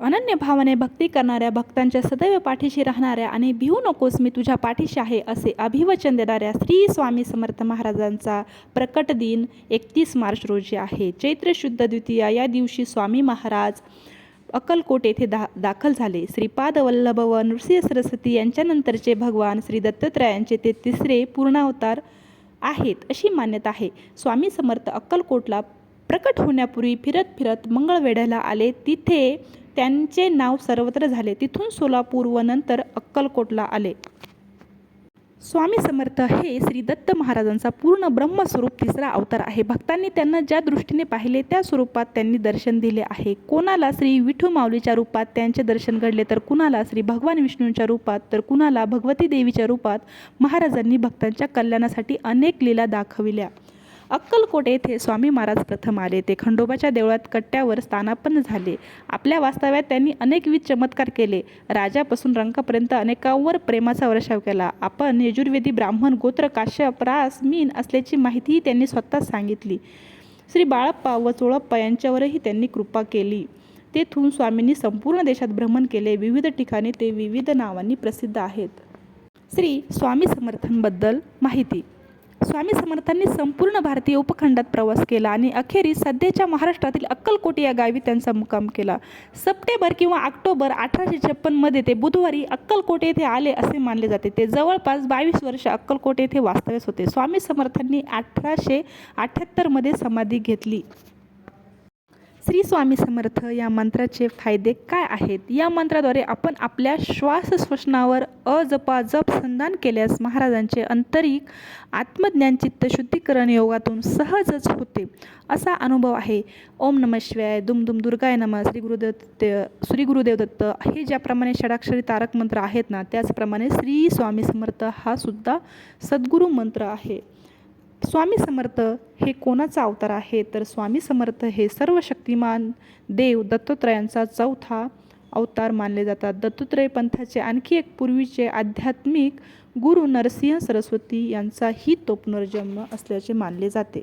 अनन्य भावाने भक्ती करणाऱ्या भक्तांच्या सदैव पाठीशी राहणाऱ्या आणि भिवू नकोस मी तुझ्या पाठीशी आहे असे अभिवचन देणाऱ्या श्री स्वामी समर्थ महाराजांचा प्रकट दिन एकतीस मार्च रोजी आहे. चैत्र शुद्ध द्वितीया या दिवशी स्वामी महाराज अक्कलकोट येथे दा दाखल झाले. श्रीपाद वल्लभ व नृसिंह सरस्वती यांच्यानंतरचे भगवान श्री दत्तात्रयांचे ते तिसरे पूर्णावतार आहेत अशी मान्यता आहे. स्वामी समर्थ अक्कलकोटला प्रकट होण्यापूर्वी फिरत फिरत मंगळवेढ्याला आले. तिथे त्यांचे नाव सर्वत्र झाले. तिथून सोलापूर व नंतर अक्कलकोटला आले. स्वामी समर्थ हे श्री दत्त महाराजांचा पूर्ण ब्रह्मस्वरूप तिसरा अवतार आहे. भक्तांनी त्यांना ज्या दृष्टीने पाहिले त्या स्वरूपात त्यांनी दर्शन दिले आहे. कोणाला श्री विठू माऊलीच्या रूपात त्यांचे दर्शन घडले तर कुणाला श्री भगवान विष्णूंच्या रूपात तर कुणाला भगवती देवीच्या रूपात महाराजांनी भक्तांच्या कल्याणासाठी अनेक लीला दाखविल्या. अक्कलकोट येथे स्वामी महाराज प्रथम आले. ते खंडोबाच्या देवळात कट्ट्यावर स्थानापन्न झाले. आपल्या वास्तव्यात त्यांनी अनेकविध चमत्कार केले. राजापासून रंकापर्यंत अनेकांवर प्रेमाचा वर्षाव केला. आपण यजुर्वेदी ब्राह्मण गोत्र काश्यप रास मीन असल्याची माहितीही त्यांनी स्वतः सांगितली. श्री बाळप्पा व चोळप्पा यांच्यावरही त्यांनी कृपा केली. तेथून स्वामींनी संपूर्ण देशात भ्रमण केले. विविध ठिकाणी ते विविध नावांनी प्रसिद्ध आहेत. श्री स्वामी समर्थनबद्दल माहिती स्वामी समर्थांनी संपूर्ण भारतीय उपखंडात प्रवास केला आणि अखेरीस सध्याच्या महाराष्ट्रातील अक्कलकोट या गावी त्यांचा मुक्काम केला. सप्टेंबर किंवा ऑक्टोबर अठराशे छप्पनमध्ये ते बुधवारी अक्कलकोट येथे आले असे मानले जाते. ते जवळपास बावीस वर्ष अक्कलकोट येथे वास्तव्यास होते. स्वामी समर्थांनी अठराशे अठ्ठ्याहत्तरमध्ये समाधी घेतली. श्री स्वामी समर्थ या मंत्राचे फायदे काय आहेत? या मंत्राद्वारे आपण आपल्या श्वासश्वसनावर अजपाजप संधान केल्यास महाराजांचे आंतरिक आत्मज्ञान चित्तशुद्धीकरण योगातून सहजच होते. असा अनुभव आहे. ओम नम शिवाय. दुम दुम दुर्गाय नम. श्री गुरुदत्त श्री गुरुदेव दत्त हे ज्याप्रमाणे षडाक्षरी तारक मंत्र आहेत ना त्याचप्रमाणे श्री स्वामी समर्थ हा सुद्धा सद्गुरू मंत्र आहे. स्वामी समर्थ हे कोणाचा अवतार आहे? तर स्वामी समर्थ हे सर्व शक्तिमान देव दत्तत्रयांचा चौथा अवतार मानले जातात. दत्तत्रय पंथाचे आणखी एक पूर्वीचे आध्यात्मिक गुरु नरसिंह सरस्वती यांचाही तो पुनर्जन्म असल्याचे मानले जाते.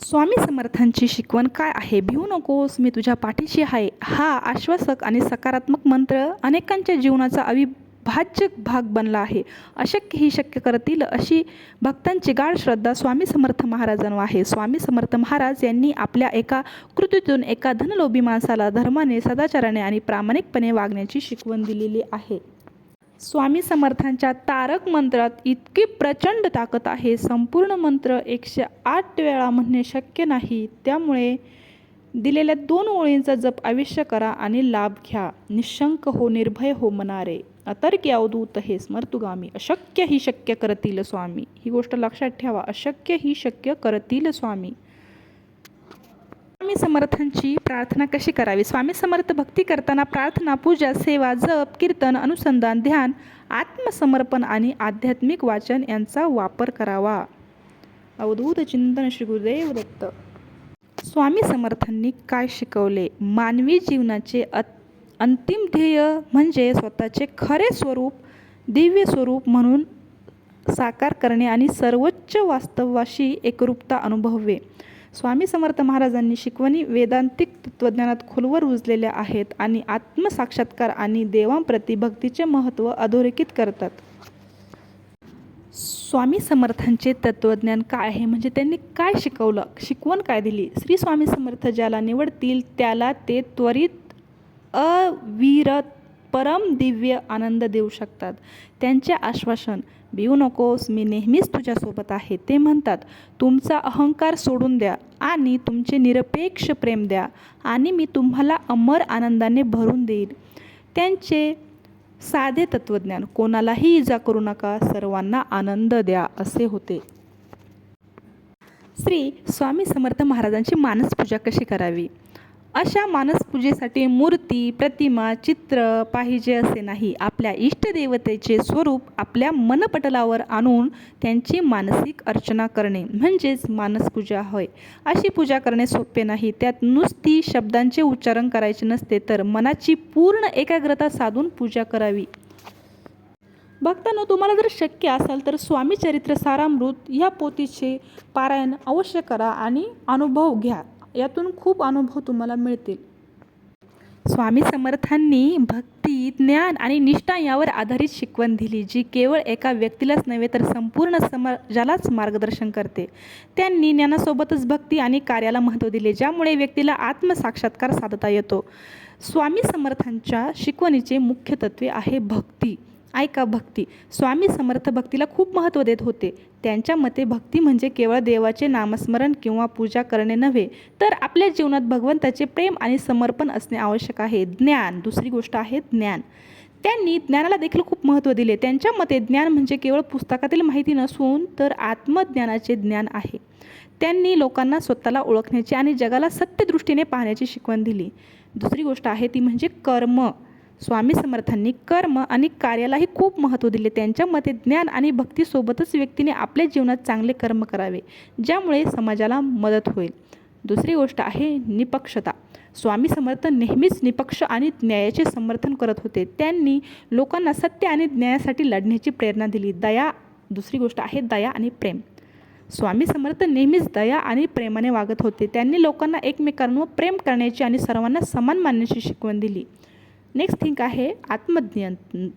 स्वामी समर्थांची शिकवण काय आहे? भिवू नकोस मी तुझ्या पाठीशी आहे. हा आश्वासक आणि सकारात्मक मंत्र अनेकांच्या जीवनाचा अवि अविभाज्य भाग बनला आहे. अशक्य ही शक्य करतील अशी भक्तांची गाढ श्रद्धा स्वामी समर्थ महाराजांवर आहे. स्वामी समर्थ महाराज यांनी आपल्या एका कृतीतून एका धनलोभी माणसाला धर्माने सदाचाराने आणि प्रामाणिकपणे वागण्याची शिकवण दिलेली आहे. स्वामी समर्थांच्या तारक मंत्रात इतकी प्रचंड ताकद आहे. संपूर्ण मंत्र एकशे आठ वेळा म्हणणे शक्य नाही. त्यामुळे दिलेल्या दोन ओळींचा जप आयुष्य करा आणि लाभ घ्या. निशंक हो निर्भय हो मनारे अतर्की अवधूत हे स्मर्तुगामी अशक्य ही शक्य करतील स्वामी. ही गोष्ट लक्षात ठेवा. अशक्य ही शक्य करतील स्वामी. स्वामी समर्थांची प्रार्थना कशी करावी? स्वामी समर्थ भक्ती करताना प्रार्थना पूजा सेवा जप कीर्तन अनुसंधान ध्यान आत्मसमर्पण आणि आध्यात्मिक वाचन यांचा वापर करावा. अवधूत चिंतन श्री गुरुदेव दत्त. स्वामी समर्थांनी काय शिकवले? मानवी जीवनाचे अत अंतिम ध्येय म्हणजे स्वतःचे खरे स्वरूप दिव्य स्वरूप म्हणून साकार करणे आणि सर्वोच्च वास्तवाशी एकरूपता अनुभववे स्वामी समर्थ महाराजांनी शिकवणी वेदांतिक तत्त्वज्ञानात खोलवर रुजलेल्या आहेत आणि आत्मसाक्षात्कार आणि देवांप्रती भक्तीचे महत्त्व अधोरेखित करतात. स्वामी समर्थांचे तत्त्वज्ञान काय आहे? म्हणजे त्यांनी काय शिकवलं? शिकवण काय दिली? श्री स्वामी समर्थ ज्याला निवडतील त्याला ते त्वरित अविरत परम दिव्य आनंद देऊ शकतात. त्यांचे आश्वासन भिऊ नकोस मी नेहमीच तुझ्यासोबत आहे. ते म्हणतात तुमचा अहंकार सोडून द्या आणि तुमचे निरपेक्ष प्रेम द्या आणि मी तुम्हाला अमर आनंदाने भरून देईल त्यांचे साधे तत्त्वज्ञान कोणालाही इजा करू नका सर्वांना आनंद द्या असे होते. श्री स्वामी समर्थ महाराजांची मानसपूजा कशी करावी? अशा मानसपूजेसाठी मूर्ती प्रतिमा चित्र पाहिजे असे नाही. आपल्या इष्टदेवतेचे स्वरूप आपल्या मनपटलावर आणून त्यांची मानसिक अर्चना करणे म्हणजेच मानसपूजा होय. अशी पूजा करणे सोपे नाही. त्यात नुसती शब्दांचे उच्चारण करायचे नसते तर मनाची पूर्ण एकाग्रता साधून पूजा करावी. भक्तांनो तुम्हाला जर शक्य असेल तर स्वामी चरित्र सारामृत या पोथीचे पारायण अवश्य करा आणि अनुभव घ्या. यातून खूप अनुभव तुम्हाला मिळतील. स्वामी समर्थांनी भक्ती ज्ञान आणि निष्ठा यावर आधारित शिकवण दिली जी केवळ एका व्यक्तीलाच नव्हे तर संपूर्ण समाजालाच मार्गदर्शन करते. त्यांनी ज्ञानासोबतच भक्ती आणि कार्याला महत्त्व दिले ज्यामुळे व्यक्तीला आत्मसाक्षात्कार साधता येतो. स्वामी समर्थांच्या शिकवणीचे मुख्य तत्वे आहे भक्ती. ऐका भक्ती. स्वामी समर्थ भक्तीला खूप महत्त्व देत होते. त्यांच्या मते भक्ती म्हणजे केवळ देवाचे नामस्मरण किंवा पूजा करणे नव्हे तर आपल्या जीवनात भगवंताचे प्रेम आणि समर्पण असणे आवश्यक आहे. ज्ञान दुसरी गोष्ट आहे ज्ञान. त्यांनी ज्ञानाला देखील खूप महत्त्व दिले. त्यांच्या मते ज्ञान म्हणजे केवळ पुस्तकातील माहिती नसून तर आत्मज्ञानाचे ज्ञान आहे. त्यांनी लोकांना स्वतःला ओळखण्याची आणि जगाला सत्यदृष्टीने पाहण्याची शिकवण दिली. दुसरी गोष्ट आहे ती म्हणजे कर्म. स्वामी समर्थांनी कर्म आणि कार्यालाही खूप महत्त्व दिले. त्यांच्या मते ज्ञान आणि भक्तीसोबतच व्यक्तीने आपल्या जीवनात चांगले कर्म करावे ज्यामुळे समाजाला मदत होईल. दुसरी गोष्ट आहे निपक्षता. स्वामी समर्थ नेहमीच निपक्ष आणि न्यायाचे समर्थन करत होते. त्यांनी लोकांना सत्य आणि न्यायासाठी लढण्याची प्रेरणा दिली. दया दुसरी गोष्ट आहे दया आणि प्रेम. स्वामी समर्थ नेहमीच दया आणि प्रेमाने वागत होते. त्यांनी लोकांना एकमेकांवर प्रेम करण्याची आणि सर्वांना समान मानण्याची शिकवण दिली. नेक्स्ट थिंक आहे आत्मनियंत्रण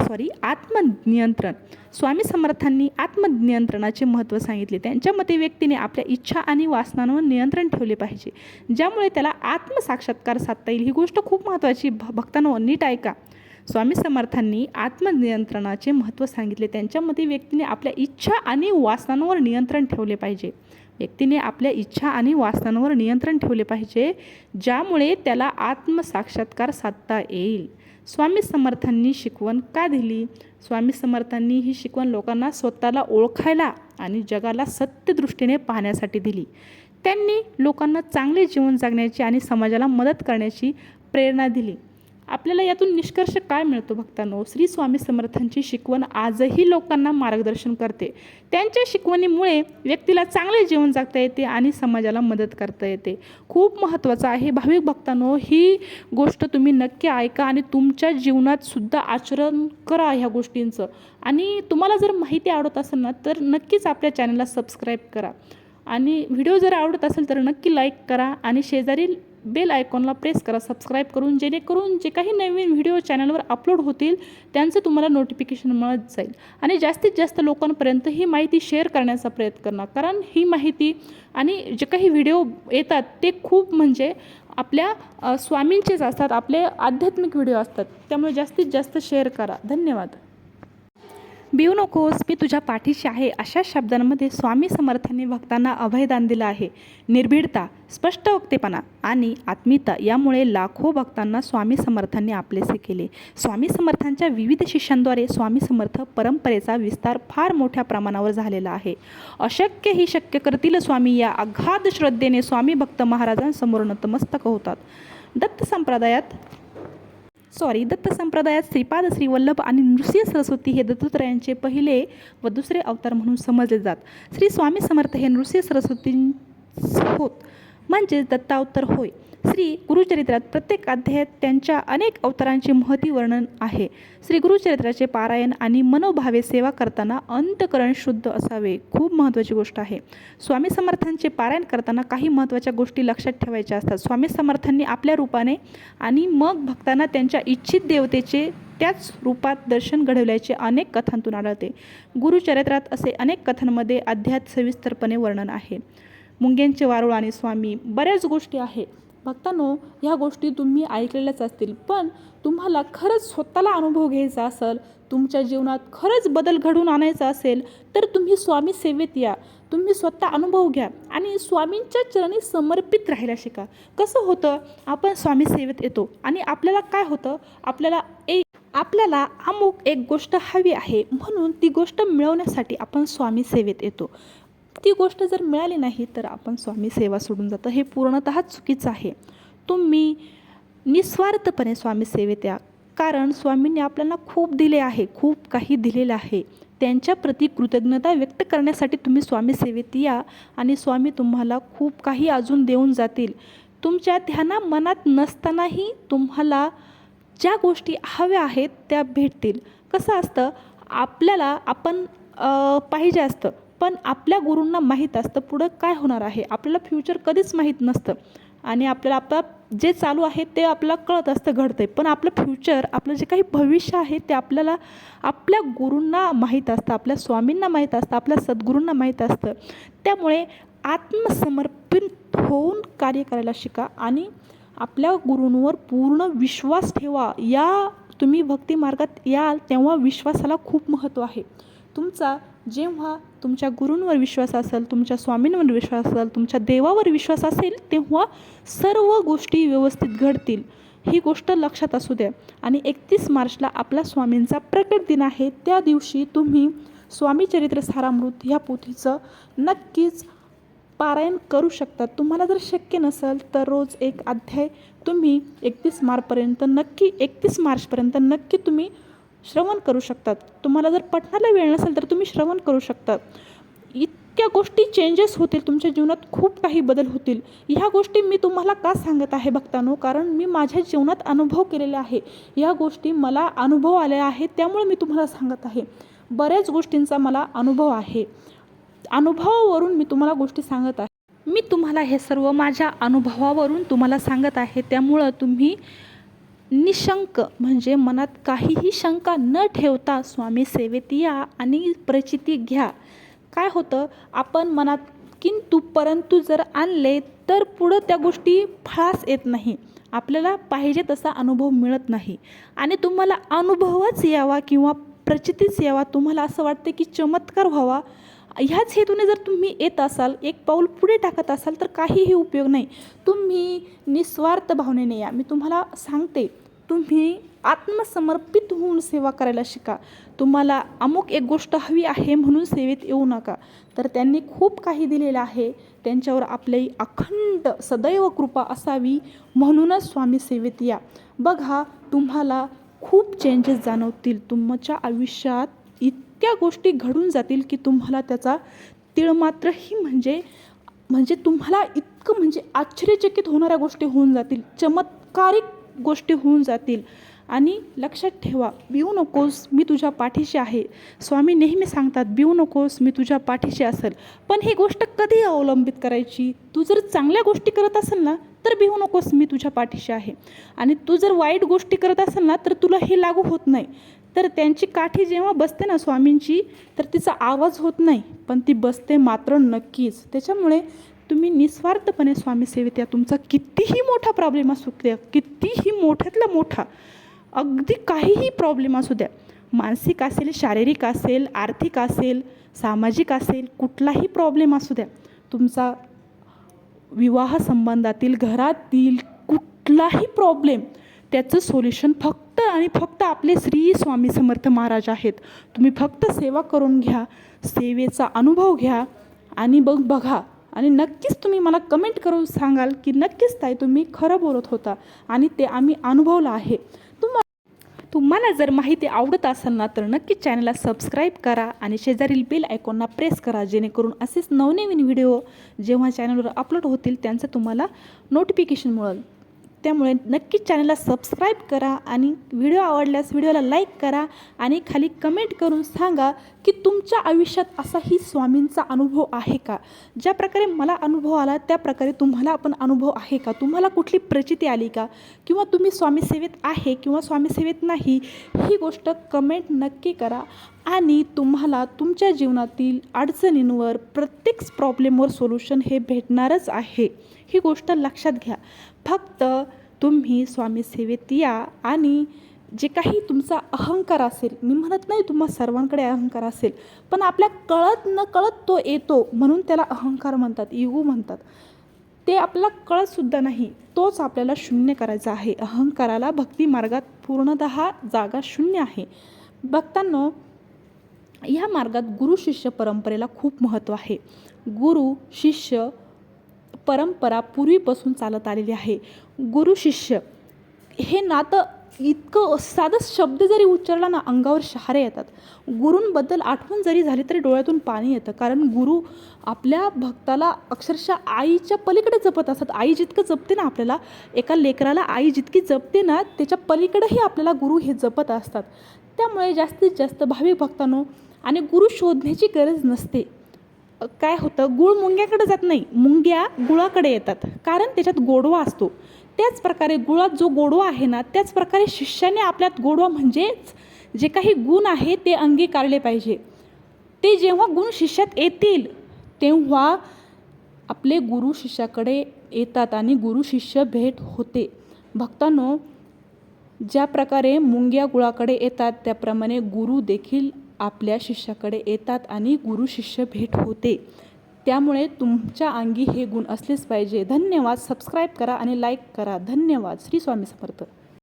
सॉरी आत्मनियंत्रण. स्वामी समर्थांनी आत्मनियंत्रणाचे महत्त्व सांगितले. त्यांच्या मते व्यक्तीने आपल्या इच्छा आणि वासनांवर नियंत्रण ठेवले पाहिजे. ज्यामुळे त्याला आत्मसाक्षात्कार साधता येईल. ही गोष्ट खूप महत्त्वाची. भ भक्तांनो नीट ऐका. स्वामी समर्थांनी आत्मनियंत्रणाचे महत्त्व सांगितले. त्यांच्या मते व्यक्तीने आपल्या इच्छा आणि वासनांवर नियंत्रण ठेवले पाहिजे. व्यक्तीने आपल्या इच्छा आणि वासनांवर नियंत्रण ठेवले पाहिजे ज्यामुळे त्याला आत्मसाक्षात्कार साधता येईल. स्वामी समर्थांनी शिकवण का दिली? स्वामी समर्थांनी ही शिकवण लोकांना स्वतःला ओळखायला आणि जगाला सत्यदृष्टीने पाहण्यासाठी दिली. त्यांनी लोकांना चांगले जीवन जगण्याची आणि समाजाला मदत करण्याची प्रेरणा दिली. आपल्याला यातून निष्कर्ष काय मिळतो भक्तांनो? श्री स्वामी समर्थांची शिकवण आजही लोकांना मार्गदर्शन करते. त्यांच्या शिकवणीमुळे व्यक्तीला चांगले जीवन जगता येते आणि समाजाला मदत करता येते. खूप महत्त्वाचं आहे. भाविक भक्तांनो ही गोष्ट तुम्ही नक्की ऐका आणि तुमच्या जीवनात सुद्धा आचरण करा ह्या गोष्टींचं. आणि तुम्हाला जर माहिती आवडत असेल ना तर नक्कीच आपल्या चॅनलला सबस्क्राईब करा. आणि व्हिडिओ जर आवडत असेल तर नक्की लाईक करा आणि शेजारील बेल आयकॉनला प्रेस करा सबस्क्राईब करून जेणेकरून जे काही नवीन व्हिडिओ चॅनलवर अपलोड होतील त्यांचं तुम्हाला नोटिफिकेशन मिळत जाईल. आणि जास्तीत जास्त लोकांपर्यंत ही माहिती शेअर करण्याचा प्रयत्न करा. कारण ही माहिती आणि जे काही व्हिडिओ येतात ते खूप म्हणजे आपल्या स्वामींचेच असतात आपले आध्यात्मिक व्हिडिओ असतात. त्यामुळे जास्तीत जास्त शेअर करा. धन्यवाद. भिऊ नकोस मी तुझ्या पाठीशी आहे. अशा शब्दांमध्ये स्वामी समर्थांनी भक्तांना अभयदान दिलं आहे. निर्भीडता स्पष्ट वक्तेपणा आणि आत्मीयता यामुळे लाखो भक्तांना स्वामी समर्थांनी आपलेसे केले. स्वामी समर्थांच्या विविध शिष्यांद्वारे स्वामी समर्थ परंपरेचा विस्तार फार मोठ्या प्रमाणावर झालेला आहे. अशक्य ही शक्य करतील स्वामी या अगाध श्रद्धेने स्वामी भक्त महाराजांसमोर नतमस्तक होतात. दत्त संप्रदायात सॉरी दत्त संप्रदायात श्रीपाद श्रीवल्लभ आणि नृसिंह सरस्वती हे दत्तात्रयांचे पहिले व दुसरे अवतार म्हणून समजले जात. श्री स्वामी समर्थ हे नृसिंह सरस्वती होत. म्हणजेच दत्तावतार होय. श्री गुरुचरित्रात प्रत्येक अध्यायात त्यांच्या अनेक अवतारांचे महती वर्णन आहे. श्री गुरुचरित्राचे पारायण आणि मनोभावे सेवा करताना अंतकरण शुद्ध असावे खूप महत्त्वाची गोष्ट आहे. स्वामी समर्थांचे पारायण करताना काही महत्त्वाच्या गोष्टी लक्षात ठेवायच्या असतात. स्वामी समर्थांनी आपल्या रूपाने आणि मग भक्तांना त्यांच्या इच्छित देवतेचे त्याच रूपात दर्शन घडवल्याचे अनेक कथांतून आढळते. गुरुचरित्रात असे अनेक कथांमध्ये अध्यात सविस्तरपणे वर्णन आहे. मुंग्यांचे वारुळ आणि स्वामी बऱ्याच गोष्टी आहे भक्तांनो ह्या गोष्टी तुम्ही ऐकलेल्याच असतील. पण तुम्हाला खरंच स्वतःला अनुभव घ्यायचा असेल तुमच्या जीवनात खरंच बदल घडवून आणायचा असेल तर तुम्ही स्वामी सेवेत या. तुम्ही स्वतः अनुभव घ्या आणि स्वामींच्या चरणी समर्पित राहायला शिका. कसं होतं? आपण स्वामी सेवेत येतो आणि आपल्याला काय होतं? आपल्याला एक आपल्याला अमुक एक गोष्ट हवी आहे म्हणून ती गोष्ट मिळवण्यासाठी आपण स्वामी सेवेत येतो. ती गोष्ट जर मिळाली नाही तर आपण स्वामी सेवा सोडून जातं. हे पूर्णतः चुकीचं आहे. तुम्ही निस्वार्थपणे स्वामी सेवेत या. कारण स्वामींनी आपल्याला खूप दिले आहे खूप काही दिलेलं आहे. त्यांच्याप्रती कृतज्ञता व्यक्त करण्यासाठी तुम्ही स्वामी सेवेत या आणि स्वामी तुम्हाला खूप काही अजून देऊन जातील. तुमच्या ध्याना मनात नसतानाही तुम्हाला ज्या गोष्टी हव्या आहेत त्या भेटतील. कसं असतं? आपल्याला आपण पाहिजे असतं. पण आपल्या गुरूंना माहीत असतं पुढं काय होणार आहे. आपल्याला फ्युचर कधीच माहीत नसतं. आणि आपल्याला आपला जे चालू आहे ते आपल्याला कळत असतं घडतं आहे पण आपलं फ्युचर आपलं जे काही भविष्य आहे ते आपल्याला आपल्या गुरूंना माहीत असतं आपल्या स्वामींना माहीत असतं आपल्या सद्गुरूंना माहीत असतं. त्यामुळे आत्मसमर्पित होऊन कार्य करायला शिका आणि आपल्या गुरूंवर पूर्ण विश्वास ठेवा. या तुम्ही भक्ती मार्गात याल तेव्हा विश्वासाला खूप महत्त्व आहे. तुमचा जेव्हा तुमच्या गुरूंवर विश्वास असेल तुमच्या स्वामींवर विश्वास असेल तुमच्या देवावर विश्वास असेल तेव्हा सर्व गोष्टी व्यवस्थित घडतील. ही गोष्ट लक्षात असू द्या. आणि एकतीस मार्चला आपला स्वामींचा प्रकट दिन आहे. त्या दिवशी तुम्ही स्वामी चरित्र सारामृत ह्या पोथीचं नक्कीच पारायण करू शकतात तुम्हाला जर शक्य नसेल तर रोज एक अध्याय तुम्ही एकतीस मार्चपर्यंत नक्की एकतीस मार्चपर्यंत नक्की तुम्ही श्रवण करू शकतात. तुम्हाला जर पठणाला वेळ नसेल तर तुम्ही श्रवण करू शकतात इतक्या गोष्टी चेंजेस होतील तुमच्या जीवनात खूप काही बदल होतील. ह्या गोष्टी मी तुम्हाला का सांगत आहे भक्तांनो? कारण मी माझ्या जीवनात अनुभव केलेले आहे. या गोष्टी मला अनुभव आल्या आहेत त्यामुळे मी तुम्हाला सांगत आहे. बऱ्याच गोष्टींचा मला अनुभव आहे. अनुभवावरून मी तुम्हाला गोष्टी सांगत आहे. मी तुम्हाला हे सर्व माझ्या अनुभवावरून तुम्हाला सांगत आहे. त्यामुळं तुम्ही निशंक म्हणजे मनात काहीही शंका न ठेवता स्वामी सेवेत या आणि प्रचिती घ्या. काय होतं? आपण मनात किंतु परंतु जर आणले तर पुढं त्या गोष्टी फळास येत नाही. आपल्याला पाहिजे तसा अनुभव मिळत नाही. आणि तुम्हाला अनुभवच यावा किंवा प्रचितीच यावा. तुम्हाला असं वाटते की चमत्कार व्हावा. ह्याच हेतूने जर तुम्ही येत असाल एक पाऊल पुढे टाकत असाल तर काहीही उपयोग नाही. तुम्ही निस्वार्थ भावनेने या. मी तुम्हाला सांगते तुम्ही आत्मसमर्पित होऊन सेवा करायला शिका. तुम्हाला अमुक एक गोष्ट हवी आहे म्हणून सेवेत येऊ नका. तर त्यांनी खूप काही दिलेलं आहे. त्यांच्यावर आपली अखंड सदैव कृपा असावी म्हणूनच स्वामी सेवेत या. बघा तुम्हाला खूप चेंजेस जाणवतील. तुमच्या आयुष्यात इत इतक्या गोष्टी घडून जातील की तुम्हाला त्याचा तिळमात्रही म्हणजे म्हणजे तुम्हाला इतकं म्हणजे आश्चर्यचकित होणाऱ्या गोष्टी होऊन जातील चमत्कारिक गोष्टी होऊन जातील. आणि लक्षात ठेवा बिऊ नकोस मी तुझ्या पाठीशी आहे. स्वामी नेहमी सांगतात भिवू नकोस मी तुझ्या पाठीशी असेल. पण ही गोष्ट कधी अवलंबित करायची? तू जर चांगल्या गोष्टी करत असेल ना तर भिवू नकोस मी तुझ्या पाठीशी आहे. आणि तू जर वाईट गोष्टी करत असेल ना तर तुला हे लागू होत नाही. तर त्यांची काठी जेव्हा बसते ना स्वामींची तर तिचा आवाज होत नाही पण ती बसते मात्र नक्कीच. त्याच्यामुळे तुम्ही निस्वार्थपणे स्वामी सेवेत या. तुमचा कितीही मोठा प्रॉब्लेम असू द्या कितीही मोठ्यातला मोठा अगदी काहीही प्रॉब्लेम असू द्या मानसिक असेल शारीरिक असेल आर्थिक असेल सामाजिक असेल कुठलाही प्रॉब्लेम असू द्या तुमचा विवाह संबंधातील घरातील कुठलाही प्रॉब्लेम त्याचं सोल्युशन फक्त आणि फक्त आपले श्री स्वामी समर्थ महाराज आहेत. तुम्ही फक्त सेवा करून घ्या सेवेचा अनुभव घ्या आणि बघ बघा. आणि नक्कीच तुम्ही मला कमेंट करून सांगाल की नक्कीच ताई तुम्ही खरं बोलत होता आणि ते आम्ही अनुभवलं आहे. तुम्हा तुम्हाला जर माहिती आवडत असेल ना तर नक्कीच चॅनलला सबस्क्राईब करा आणि शेजारील बेल आयकॉनला प्रेस करा जेणेकरून असेच नवनवीन व्हिडिओ जेव्हा चॅनलवर अपलोड होतील त्यांचं तुम्हाला नोटिफिकेशन मिळेल. त्यामुळे नक्कीच चॅनलला सबस्क्राईब करा आणि व्हिडिओ आवडल्यास व्हिडिओला लाईक करा आणि खाली कमेंट करून सांगा की तुमच्या आयुष्यात असाही स्वामींचा अनुभव आहे का? ज्या प्रकारे मला अनुभव आला त्या प्रकारे तुम्हाला पण अनुभव आहे का? तुम्हाला कुठली प्रचिती आली का? किंवा तुम्ही स्वामीसेवेत आहे किंवा स्वामीसेवेत नाही ही गोष्ट कमेंट नक्की करा आणि तुम्हाला तुमच्या जीवनातील अडचणींवर प्रत्येक प्रॉब्लेमवर सोल्युशन हे भेटणारच आहे. ही गोष्ट लक्षात घ्या. फक्त तुम्ही स्वामी सेवेत या आणि जे काही तुमचा अहंकार असेल मी म्हणत नाही तुम्हा सर्वांकडे अहंकार असेल पण आपल्या कळत न कळत तो येतो म्हणून त्याला अहंकार म्हणतात इगू म्हणतात. ते आपला कळतसुद्धा नाही तोच आपल्याला शून्य करायचा आहे. अहंकाराला भक्ती मार्गात पूर्णत जागा शून्य आहे. भक्तांनो ह्या मार्गात गुरु शिष्य परंपरेला खूप महत्त्व आहे. गुरु शिष्य परंपरा पूर्वीपासून चालत आलेली आहे. गुरु शिष्य हे नातं इतकं साधं शब्द जरी उच्चारला ना अंगावर शहारे येतात. गुरूंबद्दल आठवण जरी झाली तरी डोळ्यातून पाणी येतं. कारण गुरु आपल्या भक्ताला अक्षरशः आईच्या पलीकडे जपत असतात. आई जितकं जपते ना आपल्याला एका लेकराला आई जितकी जपते ना त्याच्या पलीकडेही आपल्याला गुरु हे जपत असतात. त्यामुळे जास्तीत जास्त भाविक भक्तांनो आणि गुरु शोधण्याची गरज नसते. काय होतं गुळ मुंग्याकडे जात नाही. मुंग्या गुळाकडे येतात. कारण त्याच्यात गोडवा असतो. त्याच प्रकारे गुळात जो गोडवा आहे ना त्याच प्रकारे शिष्याने आपल्यात गोडवा म्हणजेच जे काही गुण आहे ते अंगीकारले पाहिजे. ते जेव्हा गुण शिष्यात येतील तेव्हा आपले गुरु शिष्याकडे येतात आणि गुरु शिष्य भेट होते. भक्तांनो ज्या प्रकारे मुंग्या गुळाकडे येतात त्याप्रमाणे गुरु देखील आपल्या शिष्याकडे येतात आणि गुरु शिष्य भेट होते. त्यामुळे तुमच्या अंगी हे गुण असलेच पाहिजे. धन्यवाद. सबस्क्राईब करा आणि लाईक करा. धन्यवाद. श्री स्वामी समर्थ.